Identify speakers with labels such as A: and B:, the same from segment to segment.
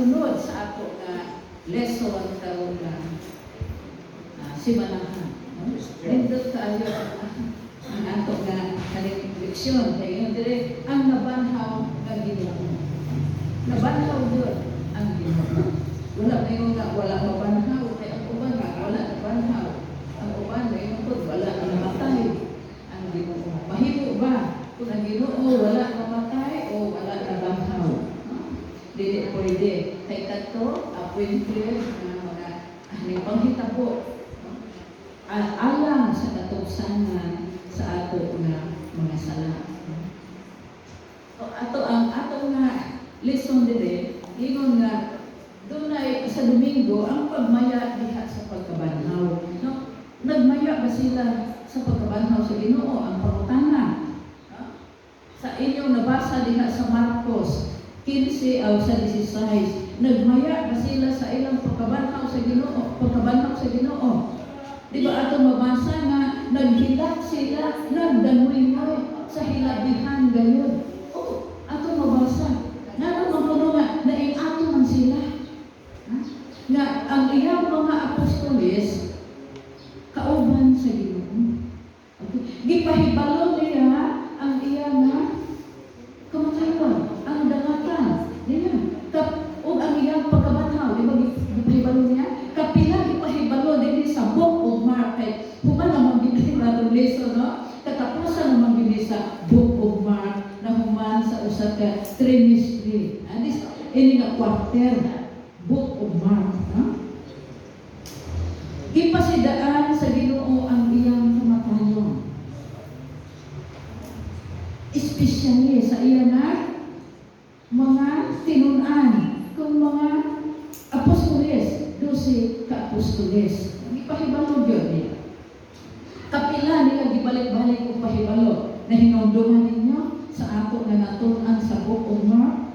A: sunod sa ato nga lesson karon nga uh, simanahan. No? Nindot kaayo ang ato nga kaning leksyon kay yun dire ang nabanhaw nga Ginoo. Nabanhaw yun ang Ginoo. Wala na yung nga wala mabanhaw kay ang uban nga wala nabanhaw. Ang uban na yung pod wala na namatay ang Ginoo. Mahimo ba kung ang Ginoo wala mamatay o wala nabanhaw? No? Dili pwede. Kay kadto appointed nga mga aning panghitabo no? Al- alang sa katugsangan sa ato nga mga sala. O ato ang ato nga lesson dire ingon nga dunay sa Domingo ang pagmaya diha sa pagkabanhaw. No? Nagmaya ba sila sa pagkabanhaw sa Ginoo ang pangutana? No? Sa inyong nabasa diha sa Marcos 15 o sa 16, nagmaya ba sila sa ilang pagkabanhaw sa Ginoo, pagkabanhaw sa Ginoo? Di ba ato mabasa nga naghilat sila, nagdangoy-ngoy sa hilabihan gayon. Oh, ato mabasa. Nga naman puno nga, naing sila. Ha? Nga ang iyang mga apostoles, kauban sa Ginoo. Okay. Gipahibalo niya ang iyang nga kamatayon, ang dangatan. Diyan. Kap, o ang iyang pagkabanhaw, di ba gipahibalo niya? Kapila gipahibalo din sa book of Mark. Kay human naman gipahibalo lesson, no? Katapusan naman gini sa book of Mark na human sa usa ka trimestry. And this, quarter, book of Mark. No? Gipasidaan sa Ginoo ang iyang kamatayon. Especially sa iya nga mga tinunan kung mga apostoles, 12 ka apostoles. Gipahibalo gyud niya. Kapila nila gibalik-balik og pahibalo na hinumduman ninyo sa ato nga natun-an sa book of Mark.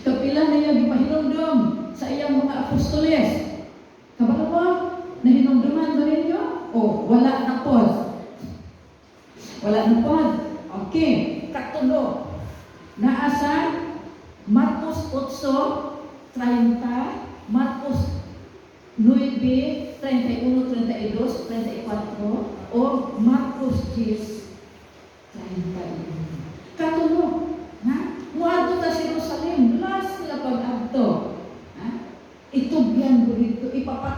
A: Kapila nila gipahinumdum sa iyang mga apostoles. Kabalo mo? Na hinumduman ba ninyo? O wala na pod. Wala na pod. Okay, katulo. Naasa Marcos 8, 30, Marcos 9, 31, 32, 34, o Marcos 10, 31. Katulo. Ha? Muadto ta sa Jerusalem, last sila pag-adto. Ha? Itugyan ko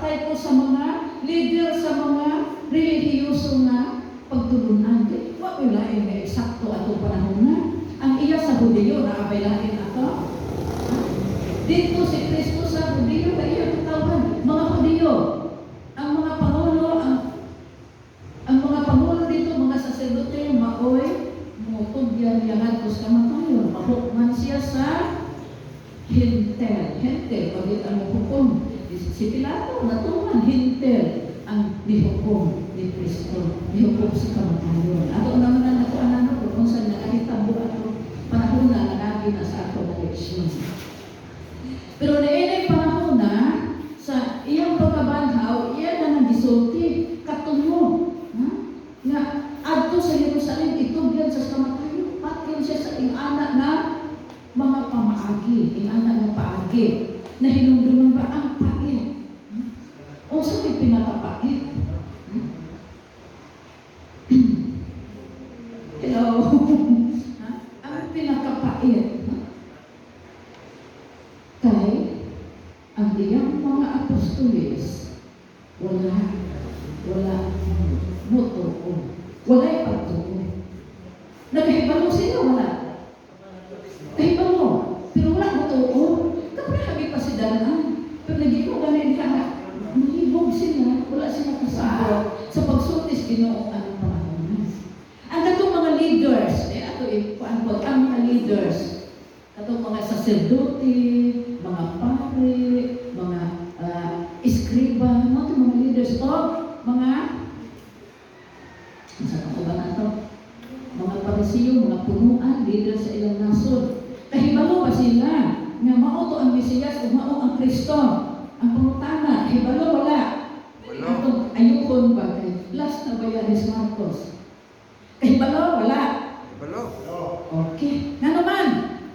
A: ipapatay ko sa mga leader sa mga relihiyoso na pagtulunan. Wa ko lain nga eksakto ato panahon na. Ang iya sa Hudiyo, naabay lain ato. Ha? Dito si Kristo sa Hudiyo, kaya iya katawan. Mga Hudiyo, ang mga pangulo, ang ang mga pangulo dito, mga saserdote, maoy, mutugyan yan ko sa kamatayon. Mahukman siya sa hintel. Hintel, pagit ang hukom. Si Pilato, natuman, hintel ang nihukom ni Kristo. Nihukom sa kamatayon. Ato naman na nato ano ko kung saan nakahitabo ato panahon na nanabi na sa ato ng leksyon. Pero nainay panahon na sa iyang pagkabanhaw, iyan na nang gisulti, katulo. Ha? Nga, adto sa Jerusalem, itugyan sa kamatayon. Patyon siya sa ing-anak na mga pamaagi, ing-anak na paagi, na hinumduman ba ang pait. Hmm? O sa may pinakapait? Hmm? Hello? ha? Ang pinakapait. Ha? Kay, ang iyang mga apostoles, wala, wala, motuon. Wala yung pagtuon. Nagahibalo sila, wala. Kahibalo. Pero wala motuon. Kapag habi pa si Danan, pag naging ko ganun ka na, mahibog sila, wala sila kasabot sa pagsultis ginoo ang panahon. Ang katong mga leaders, eh ato eh, kuan po, ang mga leaders, katong mga sacerdote, mga pare, mga uh, iskriba, mga to mga leaders o mga sa ko ba na to? Mga parisiyo, mga punuan, leader sa ilang nasod. Kahibalo ba sila nga mao to ang Mesiyas ug mao ang Kristo? Ang pangutana, hibalo wala.
B: Wala.
A: Atong ayukon ba kay last na ba yan is Marcos? Kahibalo wala.
B: Balo.
A: Okay. Nga naman,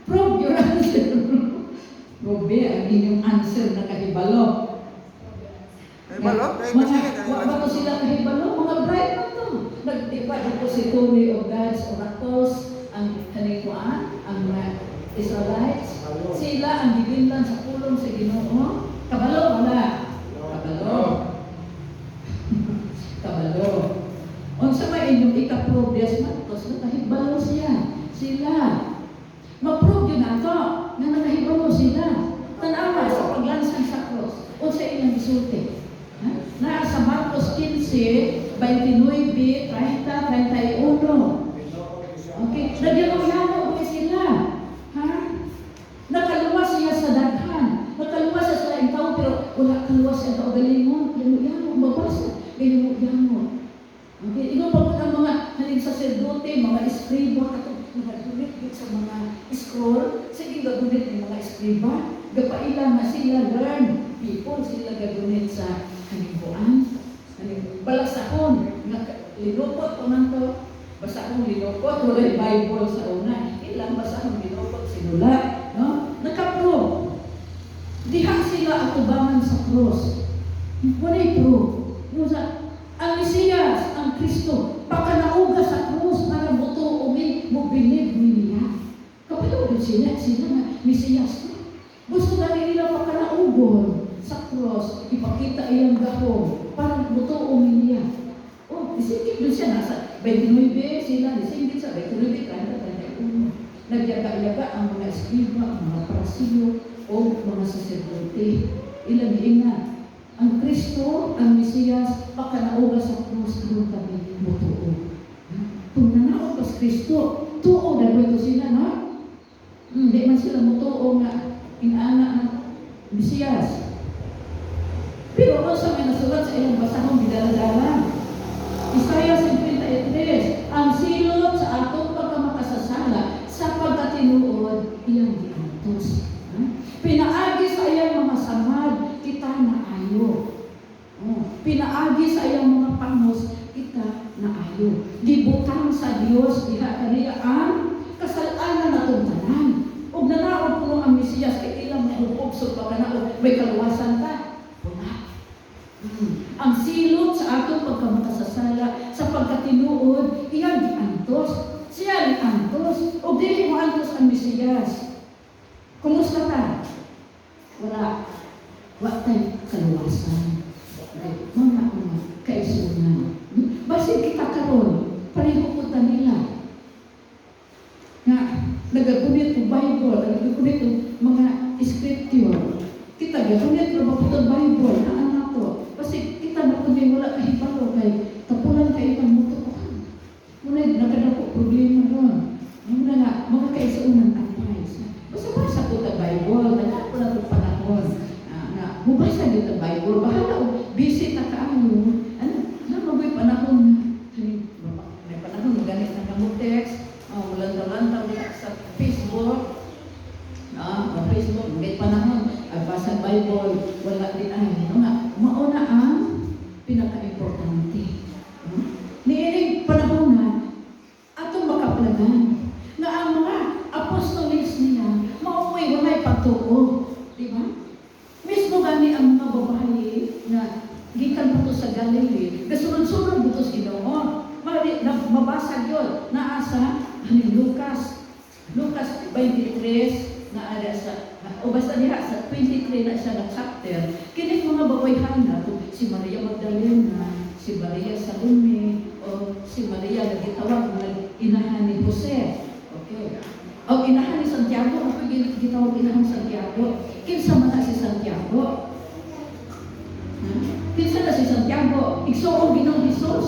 A: prove your answer. probe ang inyong answer na kahibalo.
B: Nga,
A: wa- wa to sila kahibalo, mga bright man to. Si Tony of God's Oracles, ang kanikuan, ang mga Israelites. Sila ang gibilan sa pulong sa Ginoo. Kabalo, wala. Kabalo. Kabalo. Unsa may inyong ika-progress matos na kahibalo siya. Sila. Ma-prove yun ato na nakahibalo sila. Tanawa sa paglansang sa cross. Unsa inyong gisulti. Na sa Marcos 15, 29, 30, 31. Okay. Nagyano-yano ba sila? Ha? Nakaluwas siya sa daghan. Nakaluwas siya sa laing tao, pero wala kaluwas siya sa ugalingon. Yano-yano, mabasa. Yano-yano. Okay, ino pa po ang mga haling sacerdote, mga eskriba, katong mga gunit gid sa mga scroll, sige gagunit ng mga eskriba, gapaila nga sila learn people, sila gagunit sa kanimbuan, balasahon, nga linupot ko nanto, basahon linupot, wala Bible sa una, ilang basahon linupot sinula, no? Nakaprove. Diha sila atubangan sa cross. Wala'y proof. Yung sa, ang Mesiyas, ang Kristo, pakanauga sa krus para buto umi, mo believe niya. Kapatid sila, sila Mesiyas na. Gusto na nila pakanaugon sa krus, ipakita iyang gahong para buto niya. Oh, isingit doon siya, nasa 29 sila, isingit sa 29, 30, 31. Nagyaga-yaga ang mga eskriba, ang mga parasiyo, o mga saserdote. Ilang ina, ang Kristo, ang Mesiyas, pakanauga sa krus, doon kami mutuo. Kung nanaog pa sa Kristo, tuo na ito sila, no? Hindi man sila mutuo nga, inaana ng Mesiyas. Pero kung sa may nasulat sa ilang basahong bidala-dala, Isaiah 53, ang silot sa atong pagkamakasasala sa pagkatinuod, iyang giantos. Ha? Pinaagi sa iyang mga samad, kita na ayo. Oh, pinaagi sa iyang mga pangos, kita na ayo. Gibutang sa Dios diha kaniya ang kasalanan natong tanan. Ug nanaog kuno ang Mesiyas kay ilang mahupog sa pagkanaog, may kaluwasan. Ang silot sa atong pagkamakasasala sa pagkatinuod, iyang giantos. Siya antos. O dili mo antos ang Mesiyas. Kumusta ka? Wala. Wala tayo kaluwasan. Ay, mga mga kaisunan. Hmm? Basin kita karon, pareho po ta nila. Nga, nagagunit ng Bible, nagagunit ng mga scripture. Kita gagunit ng mga Bible, na anak to. Kasi kita na kung wala kahibalo kay tapulan kay ibang mutukuhan. Muna, nakadako problema doon. Muna nga, mga kaisunan advice. Basta basa po ta Bible, wala po na po panahon. Ah, na, mubasa din ta Bible, bahala o busy ta kaano. Ano, na magoy panahon na. Kani, May panahon, ganit na kamo text, oh, lanta-lanta ulit sa Facebook. Ah, sa Facebook, may panahon, agbasa Bible, wala din ay, ano nga, mauna ang pinaka-importante. Hmm? Niiring panahon na, ato makaplagan, na ang mga apostolis niya, mauwi wala'y pagtuo. Di ba? Mismo gani ang mga babae na gikan pa to sa Galilee, kasunod-sunod dito si Ginoo. Mali, na, mabasag yun, naasa, ni Lucas, Lucas 23, na ada sa, o basta diha sa 23 na siya na chapter, kini mga babayhan na, si Maria Magdalena, si Maria Salome, o si Maria na gitawag na inahan ni Jose. Okay. O inahan ni Santiago, ako gin- gitawag inahan Santiago. Kinsa man na si Santiago? Hmm? Kinsa na si Santiago? Igsoon ginong Jesus.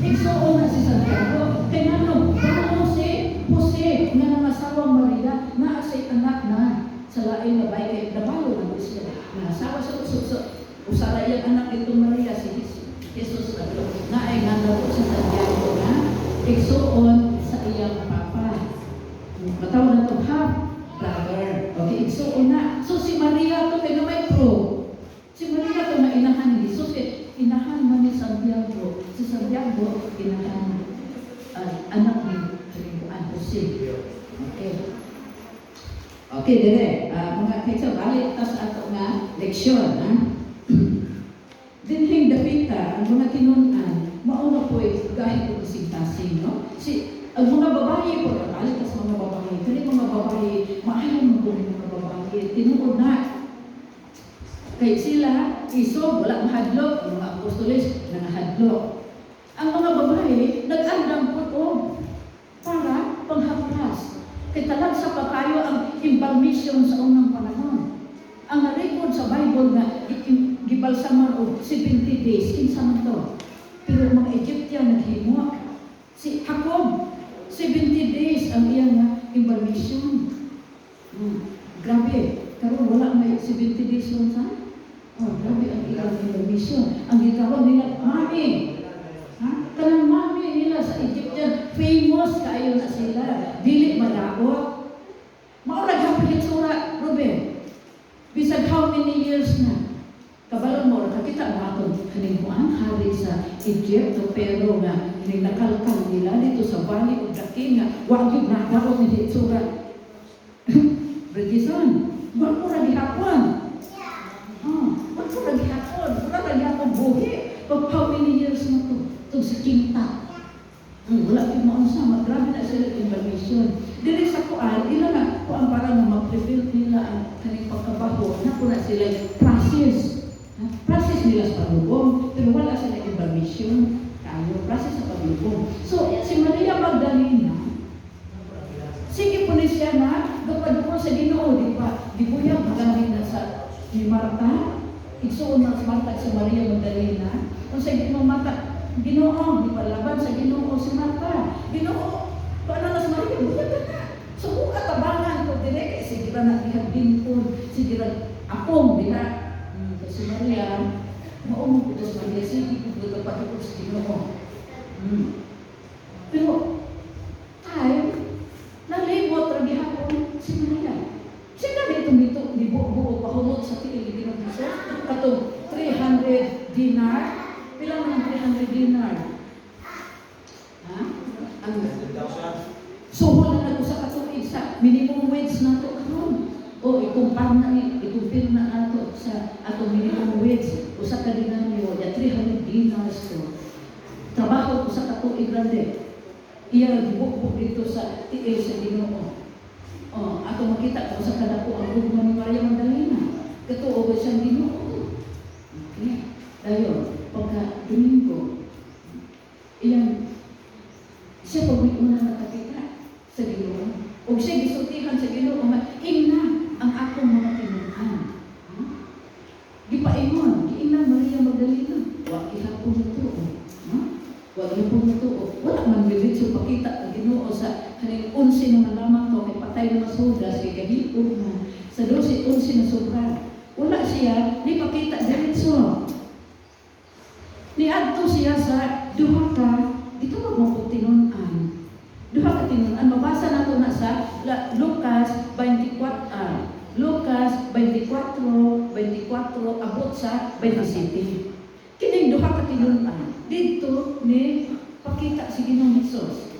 A: Igsoon na si Santiago. Kaya ano, paano si Jose nga nangasawang Maria na asay anak na sa lain na bay kay nabalo na siya. Sa usod sa usara iyang anak itong Maria si Jesus. Jesus na ay daw si Santiago na igsoon sa iyang papa. Matawag na ito, ha? Brother. Okay, igsoon na. So si Maria to kay na may pro. Si Maria to na inahan ni Jesus kay inahan man ni Santiago. Si Santiago inahan ah, anak ni Filipo Jose. Okay. Okay, dire. Ah, mga kaisa, balik ta sa ato nga leksyon. Ha? Dinhing dapita, ang mga tinunan, mauna po eh, gahit po kasing no? Si, ang mga babae po, sa mga babae, kani mga babae, maayaw mo po mga babae, tinuod na. Kay sila, iso, wala mahadlok, ang mga apostolis, nangahadlok. Ang mga babae, nag-andam po o para panghaplas. Kay talag sa pakayo ang imbalmission sa unang panahon. Ang na-record sa Bible i- gibalsaman og 70 days, kinsa man to. Pero mga Egyptian naghimo. Si Jacob, 70 days ang iyang nga imbalmission. Hmm. Grabe. Karon wala may 70 days lang sa? Oh, grabe ang iyang imbalmission. Ang gikaroon nila, mami, Ha? Kanang mami nila sa Egyptian, famous kayo na sila. Dili madaot. How many years na. Kabalon mo, nakita mo ato, kaningkuan hari sa Egypt, o pero nga, nakalkal nila dito sa of the King, nga, wag yung nadaot ni hitsura. Bridison, wag mo ra gihapon. Oh, wag mo ra gihapon. Wala ra gihapon buhi. Pag how many years na to? Itong si Kinta. Hmm, wala mga sama. Grabe na sila information. Dili sa kuan, ila na kuan para na mag-reveal nila ang kaning pagkabaho. Na na sila process. Ha? Process nila sa paglubong. Pero wala sila information. Kayo, process sa paglubong. So, si Maria Magdalena, sige po ni siya na, dupa-dupa sa ginoo, di ba? Di po yan, magaling na sa ni Marta. Igsuon na sa Marta sa Maria Magdalena. Kung sa ginoo Marta, ginoo, di pa laban sa ginoo si Marta. Ginoo, paano na sa Maria? Buya ka na. So, kung katabangan ko, dire, kaya sige na nagihan din po, sige na, akong, di na, Hmm, si Maria, maumong ko sa Maria, sige ko, ko sa ginoo. Hmm. Pero, time, nalibot ra gihapon si Maria. Sila dito dito ni buo pahulot sa tiil ni Ginoo Hesus. Katong 300 dinar. Pila man ang 300 dinar? Ha? Ang suhol na nato sa katuig sa minimum wage na to karon. O ikumpar na ni ikumpir na nato sa ato minimum wage usa ka dinaryo ya 300 dinars to. Trabaho ko sa grande iya gibukbuk dito sa tiil sa Ginoo. Oh, ato makita kung sa kadako ang ugma ni Maria Magdalena. Katuo ba siyang Ginoo? Okay. Dayon, pagka Domingo, iyan, siya pag may una nakakita sa Ginoo. O siya gisultihan sa Ginoo, ina ang akong mga tinuhan. Ha? Gipaingon, giina Maria Magdalena. Wa ihapon ito. Ha? Wala na pong ang ginoo sa kaning unsi na nalaman ko kay patay na masudas kay gahipon na sa dosi unsi na sobra. Wala siya ni pakita diretso. Ni adto siya sa duha ka dito mo mo tinunan. Duha ka tinunan mabasa nato na sa Lucas 24 ah, Lucas 24 24 abot sa 27. Kining duha ka tinunan dito ni pakita si Ginoong Hesus.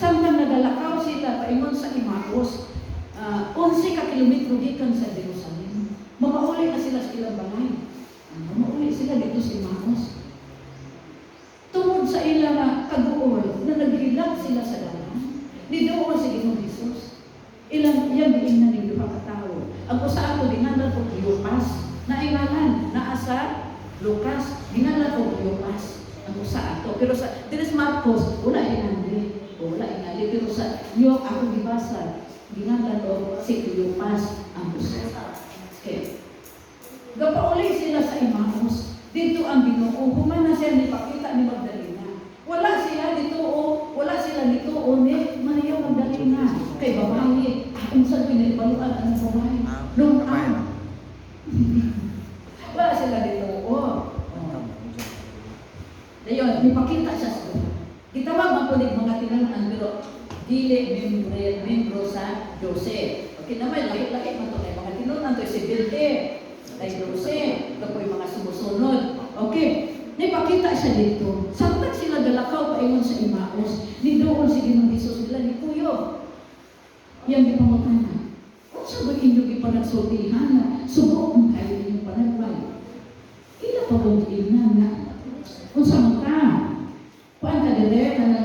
A: Samtang nagalakaw paingon sa Imagos, uh, 11 ka kilometro gikan sa Jerusalem. Mamauli na sila sa ilang balay. Uh, mamauli sila dito sa Imagos. Tungod sa ilang uh, kaguol na naghilag sila sa dalan, ni doon si Ginoong Hesus. Ilang yan din na ning duha ka tawo. Ang usa ato ginandan ko Cleopas, na ingalan naa sa Lucas, ginandan ko Cleopas ang usa ato. Pero sa Dres Marcos, wala inandi. O wala inandi. Pero sa yung ako gibasa, ginandan ko si Cleopas ang usa. Okay. Gapauli sila sa Emmaus. Dito ang Ginoo. Humana siya ni pakita ni Magdalena. Wala sila dito o wala sila dito o ni Maria Magdalena. Kay babae. Kung saan pinagbaluan ang babae. Nung ang. Wala sila dito o. Oh. Dayon, nipakita siya sa Ginoo. Gitawag ang kunig mga tinanan pero dili membro membro sa Jose. Okay naman, lahi-lahi man to kay mga tinunan to si Bilde, kay Jose, kapoy mga sumusunod. Okay, nipakita siya dito. Samtang sila dalakaw paingon sa Imaos, ni doon si Ginoong Hesus nila ni Kuyo. Yan di pangutana. sa ba inyo ipanagsultihan na subok ang kayo inyong panagway. Ila pa bang inan na kung sa mga kuan ka na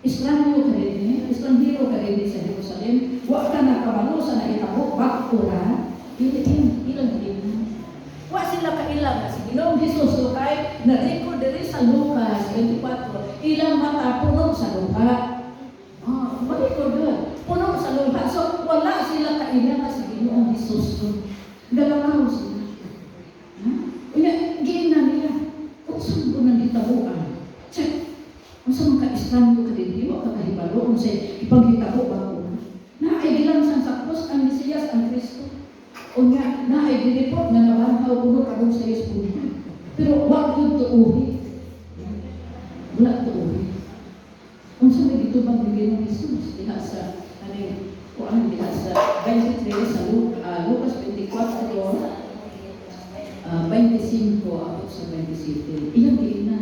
A: Islamyo ka rin Islamhero ka rin sa Jerusalem, wa ka na kabalo sa naitabo, bakura, hindi ilang ilan. Wa sila kailang si Ginoong Hesus kay na record diri sa Lucas 24, ilang mata puno sa lupa. Ah, balik ko doon. Puno sa lupa. So, wala sila kailangan sa Ginoong Hesus. Galakaw sila. Unya, giin na nila. Kung saan ko nanditabuan? Check. Kung saan ka istando ka din, di ba ka kahibalo? Kung sa'y ipaghitabo ba ko? Na ay gilang sa sakos ang Mesiyas, ang Kristo. O nga, na ay direport na nabanhaw ulo ka sa Espiritu. Pero wag yun tuuhi. Wala tuuhi. Kung saan may dito bang bigay ng Jesus? Diha sa, ano yun, kung ano diha sa 23 sa ah, Lucas 24, ah, 25 abot sa 27. Ilang din na.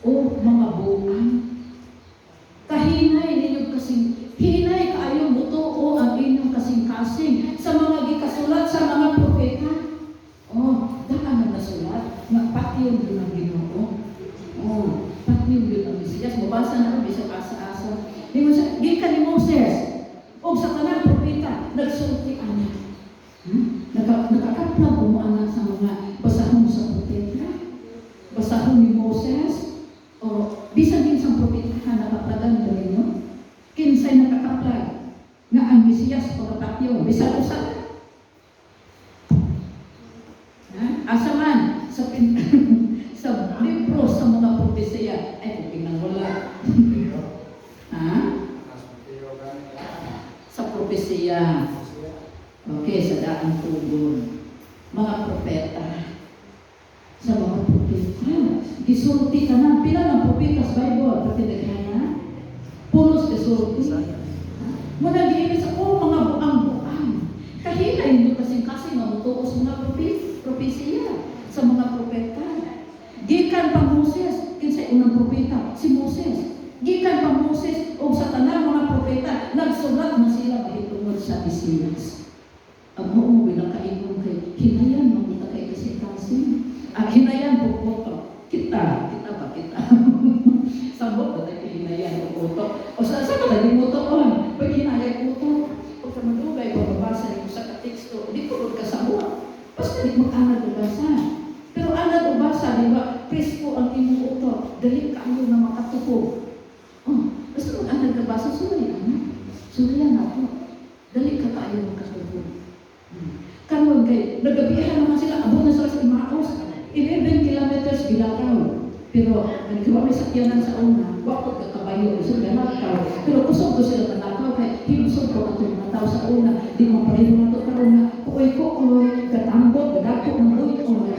A: O mga buwan. Kahinay ninyo kasing, hinay kaayo buto o ang inyong kasing-kasing sa mga gikasulat sa mga propeta. Oh, daan na nasulat, nga pati yung yun ang ginoo. Oh, pati yung yun ang Mesiyas. Mabasa na kami sa asa-asa. Di mo sa, gikan ni Moses, o sa kanang propeta, nagsulti anak. Hmm? Naka, nakakapla mo anak sa mga basahon sa propeta. Basahon ni Moses, o bisan din sa propeta ka nakaplagan mo ninyo. Kinsay nakakaplag nga ang Mesiyas pagkapatyo, bisan usa Ha? Asa man sa sa libro sa mga propesya ay kung tingnan wala. ha? Sa propesya. Okay, sa daang tugon. Mga propeta. Sa mga propeta. Gisulti ka na. Pila ng propeta sa Bible? Pati na Pulos gisulti. Muna giibig sa oh, mga buang-buang. Kahilay nyo kasing kasi mamutuos mga propesya sa mga propeta. Gikan pa Moses, kinsay unang propeta, si Moses. Gikan pa Moses o sa tanang mga propeta, nagsulat na sila mahitungod sa Mesiyas. Ubasa. Pero anad ubasa, di ba? Presko ang imong uto. Dali kayo na makatuko. Oh, basta mag-anad ka basa, suriyan na. Suriyan na po. Dali ka kayo makatuko. Karon kay nagabihan naman sila abo na sila sa Imaos. 11 kilometers gilakaw. Pero nagkawa may sakyanan sa una, wakot ka kabayo so galakaw. Pero kusog ko sila tanakaw kay himsog ko ato mga tao sa una, di mo pareho na to karon na kuoy ko oy katambot gadako ng buy oy.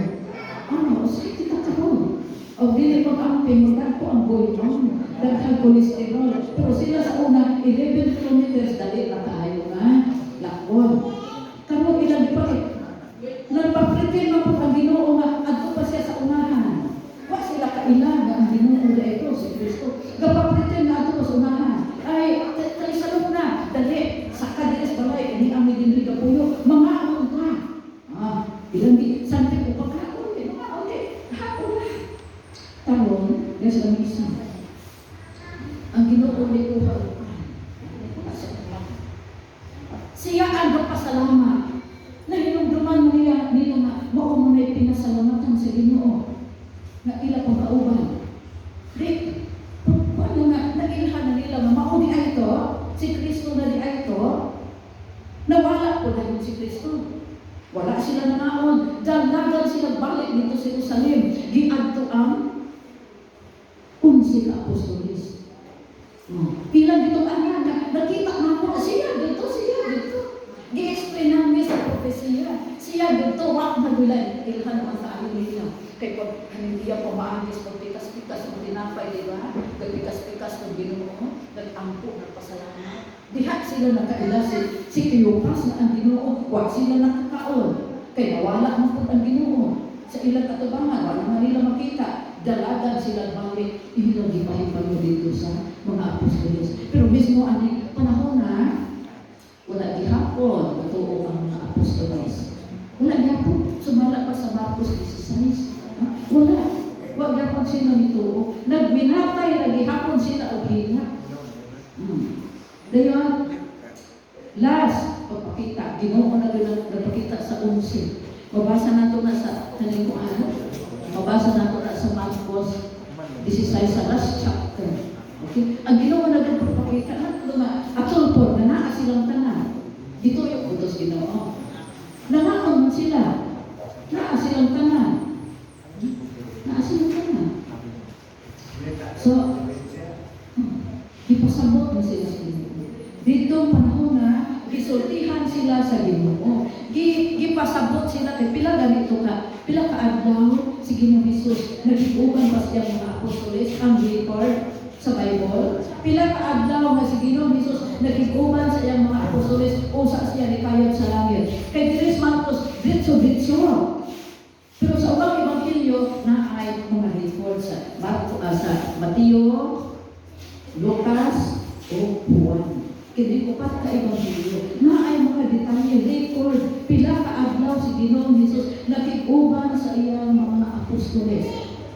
A: Ano, sige kita karon. O dili pag amping magdako ang buy on. Daghang cholesterol. Pero sila sa una 11 kilometers dali na kaayo nga lakon. Karon ilang di pa kay nagpapretend man po ang Ginoo nga adto pa siya sa unahan. Wa sila kailan nga ang Ginoo na ito si Kristo. Gapapretend na adto pa sa unahan. Ay kay sa na dali sa kadiris balay ini ang midinri ka puyo mga ano ka. Ah, ilang di sante ko pagkaon di mga uli. Hapon na. Taron, nga sa misa. Ang Ginoo ni ko siya ang nagpasalamat na hinumduman niya nila nga mao mo na pinasalamatan sa Ginoo nga ila pang kauban. Di, paano nga, nailhan na nila nga mao di ay to, si Kristo na di ay to, nawala po na yun si Kristo. Wala sila naon, dalagan sila balik dito sa Jerusalem. Giadto ang unsi ka apostolis. Oh. Ilan dito anak na nakita na ko siya dito siya dito. Gi-explain namin sa propesya. Siya dito wak na gulay ilhan man sa amin nila. Kay pag hindi pa maangis pag pikas-pikas mo dinapay di ba? Kay pikas-pikas ng Ginoo, nag-ampo nagpasalamat. Diha sila nakaila si si Cleopas na ang Ginoo, wa sila nakakaon. Kay nawala man po ang Ginoo sa ilang katubangan, wala man nila makita. Dalagan sila balik, ilang gipahipan dito sa mga apostoles. Pero mismo ang panahon na wala gihapon, matuo wala niya po. Sumala pa sa Marcos 16. Wala. Wag niya pag sino nito. Nagbinatay, nagihapon sila o hina. Hmm. Dayon, last, pagpakita, ginoo na rin nagpakita sa unsin. Mabasa na ito na sa kalimuan. Mabasa na ito na sa Marcos. This is sa last chapter. Okay? Ang ginawa na rin pagpakita ano na, luma, atulpon na naa silang tanan. Dito yung utos ginoo. Nanaon sila. Naa silang tanan. Naa silang tanan. So, Ipasabot na sila sa Ginoo. Dito panahon na gisultihan sila sa Ginoo. Gi gipasabot sila kay pila ganito ka, pila ka adlaw si Ginoong Hesus nagiguban pa siya mga apostoles ang record sa Bible. Pila ka adlaw nga si Ginoong Hesus nagiguban sa iyang mga apostoles usa siya ni kayod sa langit. Kay Dres Marcos ditso ditso. Pero sa ubang ebanghelyo na ay mga record sa Mateo, Lucas o Juan. Kini upat ka ebanghelyo na ay mga detalye record pila ka adlaw si Ginoong Hesus nakiguban sa iyang mga apostoles.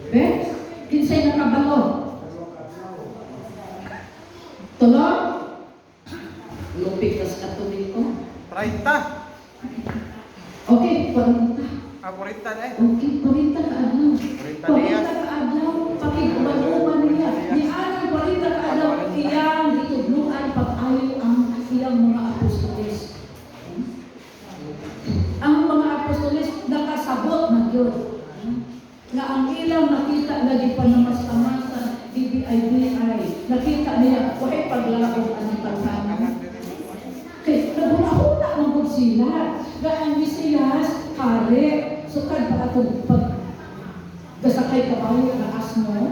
A: Be? Kinsay nakabalo? Tulo? Lupik kas katoliko.
B: 30.
A: Okay, 40.
B: Ah, 40 na eh.
A: Okay, 40 ka adlaw.
B: 40
A: Kung
B: niya.
A: ka adlaw, pakiguban-uban niya. Ni Anan, palita ka adlaw, iyang ditudluan pag-ayo ang iyang mga apostoles. Ang mga apostoles nakasabot na yun. Nga ang ilang nakita na di panamasamasa, DBIBI, nakita niya, wahay paglaog ang pagkanan. Kay naguna-una ang po sila. Nga ang Mesiyas, hari, sukad pa atong pag gasakay kabayo ng asno,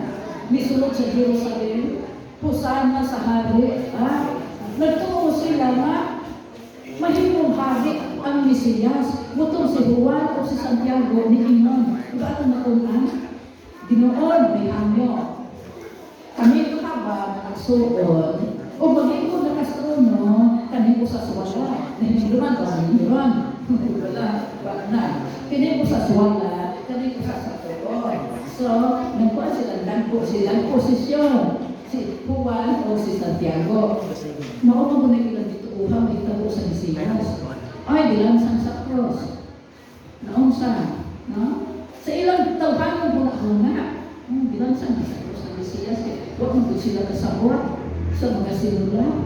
A: misulod sa Jerusalem, pusana sa hari, ha? Nagtuo sila nga, mahimong hari ang Mesiyas. Butong si Juan o si Santiago ni Imon. Ba't na kunan? Hamyo. Kami ito ka ba nagsuon? O bagay ko nakastrono, kami ko sa suwala. Nahimuduman ko sa himuduman. Wala, wala na. Kini ko sa suwala, kani ko sa satuon. So, nagkuhan silang dangko, silang posisyon. Si Juan o si Santiago. Mauna mo na ilang dito uhang may tabo sa Mesiyas. Ay, dilansang sa cross. Naong sa, no? Sa ilang tawhanon mo na una. Hmm, dilansang sa cross ng Mesiyas. Eh, Huwag mo sila kasabot sa mga sinula,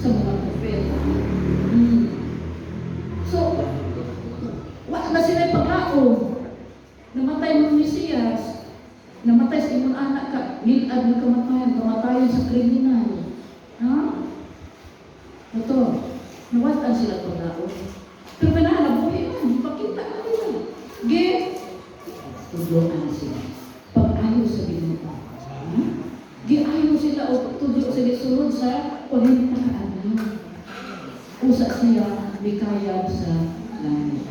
A: sa mga propeta. Hmm. So, wa na sila pagkaon. Namatay mo Mesiyas. Namatay sa imong anak ka. Nilad na kamatayan. Kamatayan sa kriminal. Ha? Ito. Nawatan sila pagkaon. Pero manala, buhay man. Ipakita ka nila. Ge. Tudloan sila. Pag-ayo sa ginagawa. Ha? Giayo sila o tudlo sila sunod sa 40 ka adlaw. Usa siya mikayab sa langit.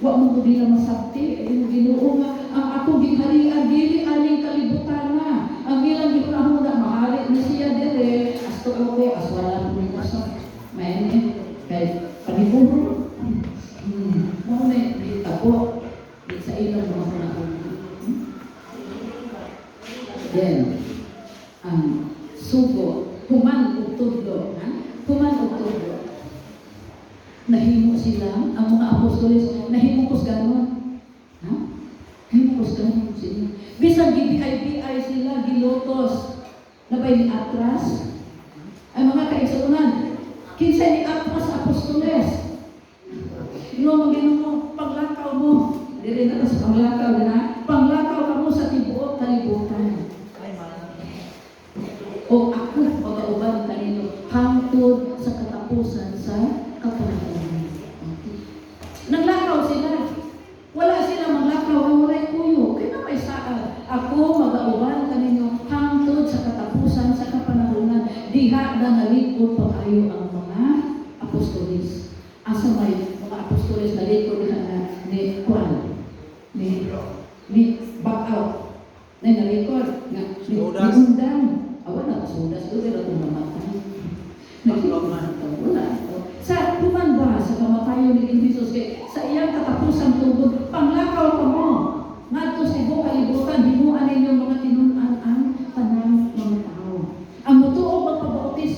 A: Wa mo ko dila masakti, yung Ginoo nga ang ako ginharian dili aning kalibutan na. Ang ilang ginahon na mahari ni siya dire, asto ko as wala ko ni aso. May kay panipuno. Hmm, mo na di tapo. Di sa ilang mga panahon. Hmm? Then, ang sugo, human ug tudlo, ha? Human ug tudlo. Nahimo sila, ang mga apostoles, nahimo kos ganon. Ha? Nahimo kos ganon sila. Bisang gibiyay-biyay sila, gilotos. Nabay ni Atras. Ang mga kaigsunan, kinsa ni Atras apostoles. Ino mo ginoo paglakaw mo. Dili na sa paglakaw na.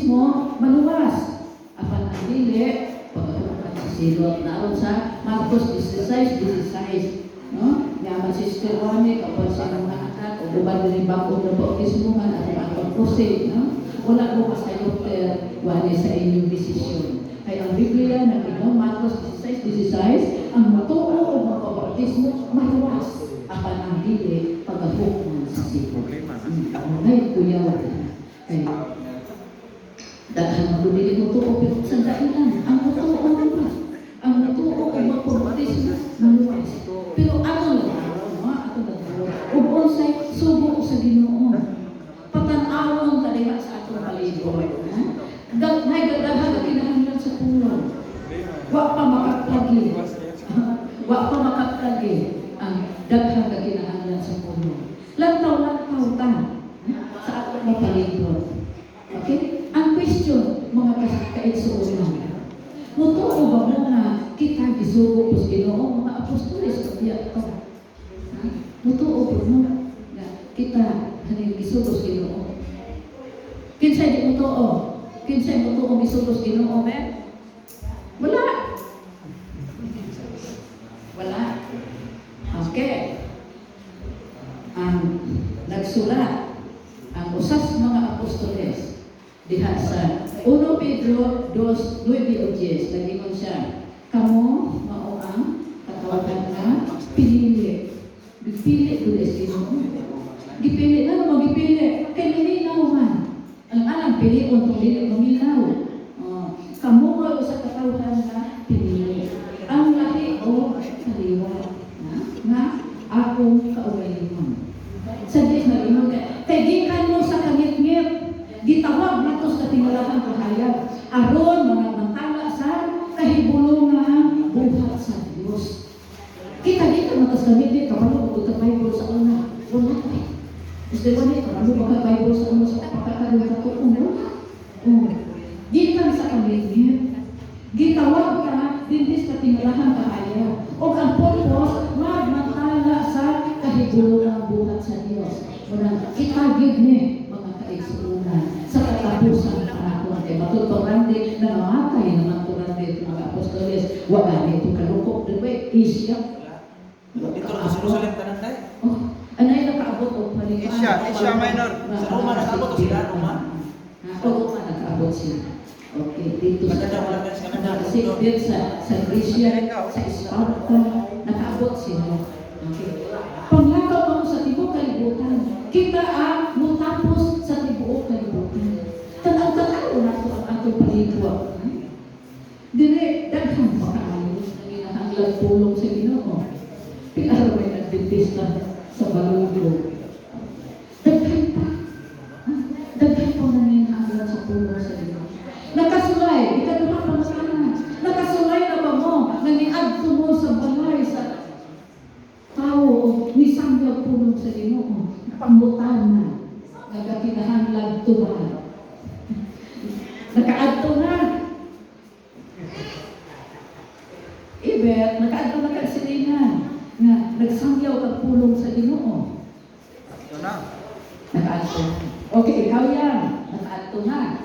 A: mismo maluwas. Apan ang dili, pagkatukan sa silot na sa Marcos 16, 16. No? Yaman si Sister Juane, kapag sa mga anak, o guban rin bago na bautismo man at ang. No? Wala ko kasayot eh, Juane sa inyong desisyon. Kaya ang Biblia na ginaw, Marcos 16, 16, ang matuo o magpabautismo, maluwas. Apan ang dili, pagkatukan sa silot.
B: Problema.
A: Oh, Ay, kuya, kaya dahil bumili mo to o sa dahilan. Ang totoo ang lupa. Ang totoo ay magpagpatis na maluwas. Pero ano na mga ato ah, na Ubon sa subo sa ginoon. Patanawang talaga sa atong paligo. May gadahan na kinahanglan sa pulang. Wa pa makatagi. Wa pa makatagi ang daghang na kinahanglan sa pulang. komisyon, tapos ginoong, amen? totoo at sariwa na, na akong kaugalingon. dito sa, na, si,
C: dito sa, sa Grecia,
A: sa Sparta, nakaabot sila. Okay. Pang Okay, ikaw yan. Nakaanto na.